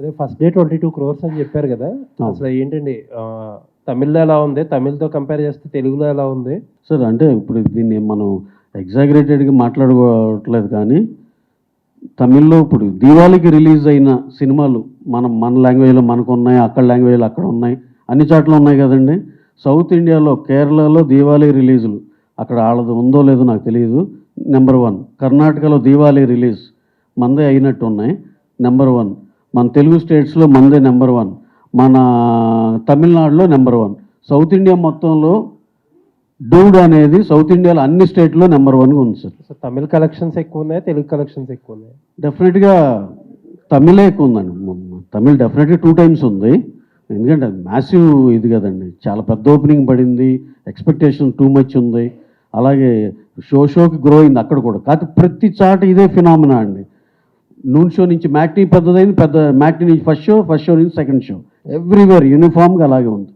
అదే first day twenty two crores అని చెప్పారు కదా. అసలు ఏంటండి తమిళ్ళో ఎలా ఉంది? తమిళ్తో కంపేర్ చేస్తే తెలుగులో ఎలా ఉంది? సార్ అంటే ఇప్పుడు దీన్ని మనం ఎగ్జాగరేటెడ్గా మాట్లాడుకోవట్లేదు కానీ తమిళ్ళో ఇప్పుడు దీవాళికి రిలీజ్ అయిన సినిమాలు మనం మన లాంగ్వేజ్లో మనకు ఉన్నాయి అక్కడ లాంగ్వేజ్లో అక్కడ ఉన్నాయి అన్ని చోట్ల ఉన్నాయి కదండి. సౌత్ ఇండియాలో కేరళలో దీవాళి రిలీజులు. అక్కడ వాళ్ళది ఉందో లేదో నాకు తెలియదు నెంబర్ వన్ కర్ణాటకలో దీవాళి రిలీజ్ మందే అయినట్టు ఉన్నాయి నెంబర్ వన్ మన తెలుగు స్టేట్స్లో మందే నెంబర్ వన్ మన తమిళనాడులో నెంబర్ వన్ సౌత్ ఇండియా మొత్తంలో డూడ్ అనేది సౌత్ ఇండియాలో అన్ని స్టేట్లో నెంబర్ వన్గా ఉంది సార్ సో తమిళ్ కలెక్షన్స్ ఎక్కువ ఉన్నాయి? తెలుగు కలెక్షన్స్ ఎక్కువ ఉన్నాయి? డెఫినెట్గా తమిళే ఎక్కువ ఉందండి. తమిళ్ డెఫినెట్గా టూ టైమ్స్ ఉంది. ఎందుకంటే మ్యాసివ్ ఇది కదండి. చాలా పెద్ద ఓపెనింగ్ పడింది. ఎక్స్పెక్టేషన్ టూ మచ్ ఉంది. అలాగే షో షోకి గ్రో అయింది అక్కడ కూడా. కాకపోతే ప్రతి చాట ఇదే ఫినామినా అండి. నూన్ షో నుంచి మ్యాట్నీ పెద్దదైంది పెద్ద మ్యాట్నీ నుంచి ఫస్ట్ షో ఫస్ట్ షో నుంచి సెకండ్ షో. ఎవ్రీవేర్ యూనిఫామ్గా అలాగే ఉంది.